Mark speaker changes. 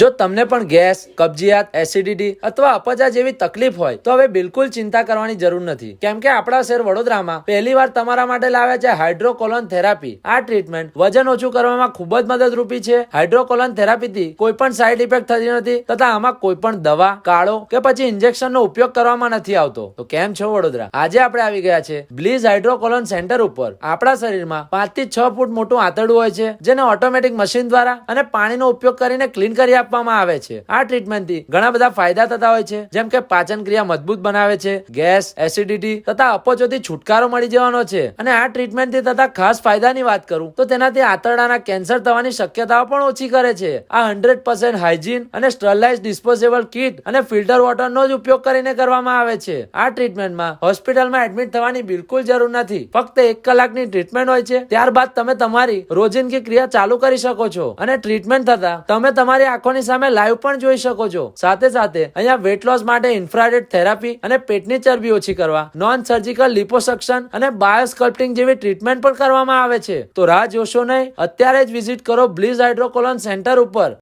Speaker 1: જો તમને પણ ગેસ, કબજિયાત એસિડિટી અથવા અપચા જેવી તકલીફ હોય, તો હવે બિલકુલ ચિંતા કરવાની જરૂર નથી. કેમ કે આપણા શહેર વડોદરામાં પહેલી વાર તમારા માટે લાવ્યા છે હાઇડ્રોકોલોન થેરાપી. આ ટ્રીટમેન્ટ વજન ઓછું કરવામાં ખૂબ જ મદદરૂપી છે. હાઇડ્રોકોલોન થેરાપીથી કોઈ પણ સાઇડ ઇફેક્ટ થતી નથી તથા આમાં કોઈ પણ દવા, કાળો કે પછી ઇન્જેક્શનનો ઉપયોગ કરવામાં નથી આવતો. તો કેમ છો વડોદરા? આજે આપણે આવી ગયા છે બ્લીઝ હાઇડ્રોકોલોન સેન્ટર ઉપર. આપણા શરીરમાં પાંચથી છ ફૂટ મોટું આંતરડું હોય છે, જેને ઓટોમેટિક મશીન દ્વારા અને પાણીનો ઉપયોગ કરીને ક્લીન કરી આપવામાં આવે છે. આ ટ્રીટમેન્ટથી ઘણા બધા ફાયદા થતા હોય છે. જેમ કે પાચન ક્રિયા મજબૂત બનાવે છે, ગેસ એસિડિટી તથા અપચોથી છુટકારો મળી જવાનો છે. અને આ ટ્રીટમેન્ટથી થતા ખાસ ફાયદાની વાત કરું, તો તેનાથી આંતરડાના કેન્સર થવાની શક્યતાઓ પણ ઓછી કરે છે. આ હંડ્રેડ પર્સન્ટ હાઇજીન અને સ્ટરલાઇઝ ડિસ્પોઝેબલ કીટ અને ફિલ્ટર વોટરનો જ ઉપયોગ કરીને કરવામાં આવે છે. આ ટ્રીટમેન્ટમાં હોસ્પિટલમાં એડમિટ થવાની બિલકુલ જરૂર નથી. ફક્ત એક કલાકની ટ્રીટમેન્ટ હોય છે. ત્યારબાદ તમે તમારી રોજિંદગી ક્રિયા ચાલુ કરી શકો છો. અને ટ્રીટમેન્ટ થતા તમે તમારી આંખોની સામે લાઈવ પણ જોઈ શકો છો. સાથે સાથે અહીંયા વેટ લોસ માટે ઇન્ફ્રારેડ થેરાપી અને પેટની ચરબી ઓછી કરવા નોન સર્જિકલ લિપોસક્શન અને બાયોસ્કલ્પટિંગ જેવી ટ્રીટમેન્ટ પણ કરવામાં આવે છે. તો રાહ જોશો નહીં? અત્યારે જ વિઝિટ કરો બ્લીઝ હાઇડ્રોકોલોન સેન્ટર ઉપર.